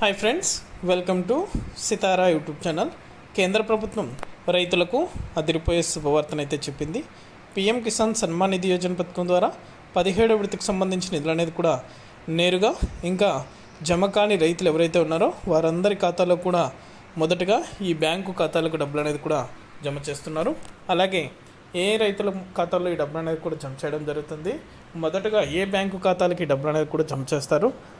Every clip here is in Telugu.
Hi friends welcome to Sitara YouTube channel కేంద్ర ప్రభుత్వం రైతులకు అదిరిపోయే శుభవార్తను అయితే చెప్పింది. పిఎం కిసాన్ సన్మాన్ నిధి యోజన పథకం ద్వారా పదిహేడో విడతకు సంబంధించిన నిధులు అనేది కూడా నేరుగా ఇంకా జమ కాని రైతులు ఎవరైతే ఉన్నారో వారందరి ఖాతాలో కూడా మొదటగా ఈ బ్యాంకు ఖాతాలకు డబ్బులు అనేది కూడా జమ చేస్తున్నారు. అలాగే ఏ రైతుల ఖాతాల్లో ఈ డబ్బులు అనేది కూడా జమ చేయడం జరుగుతుంది. మొదటగా ఏ బ్యాంకు ఖాతాలకి ఈ డబ్బులు అనేది కూడా జమ చేస్తారు.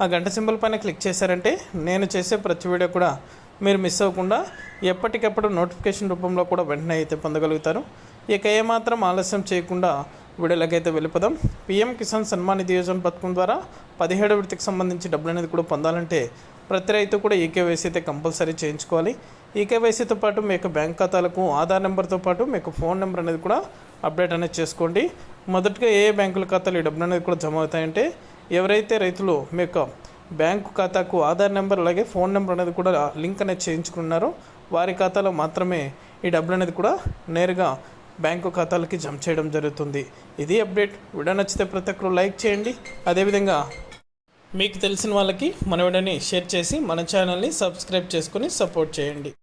ఆ గంట సింబల్ పైన క్లిక్ చేశారంటే నేను చేసే ప్రతి వీడియో కూడా మీరు మిస్ అవ్వకుండా ఎప్పటికప్పుడు నోటిఫికేషన్ రూపంలో కూడా వెంటనే అయితే పొందగలుగుతారు. ఇక ఏమాత్రం ఆలస్యం చేయకుండా వీడియోలకైతే వెళ్ళిపోదాం. పీఎం కిసాన్ సన్మాన్ నిధి యోజన పథకం ద్వారా పదిహేడు విడతకు సంబంధించి డబ్బులు అనేది కూడా పొందాలంటే ప్రతి రైతు కూడా ఈకేవైసీ అయితే కంపల్సరీ చేయించుకోవాలి. ఈకేవైసీతో పాటు మీ యొక్క బ్యాంక్ ఖాతాలకు ఆధార్ నెంబర్తో పాటు మీకు ఫోన్ నెంబర్ అనేది కూడా అప్డేట్ అనేది చేసుకోండి. మొదటగా ఏ ఏ బ్యాంకుల ఖాతాలు ఈ డబ్బులు అనేది కూడా జమ అవుతాయంటే ఎవరైతే రైతులు మీ యొక్క బ్యాంకు ఖాతాకు ఆధార్ నెంబర్ అలాగే ఫోన్ నెంబర్ అనేది కూడా లింక్ అనేది చేయించుకున్నారో వారి ఖాతాలో మాత్రమే ఈ డబ్బులు అనేది కూడా నేరుగా బ్యాంకు ఖాతాలకి జమ చేయడం జరుగుతుంది. ఇది అప్డేట్. వీడియో నచ్చితే ప్రతి ఒక్కరు లైక్ చేయండి. అదేవిధంగా మీకు తెలిసిన వాళ్ళకి మన వీడియోని షేర్ చేసి మన ఛానల్ని సబ్స్క్రైబ్ చేసుకొని సపోర్ట్ చేయండి.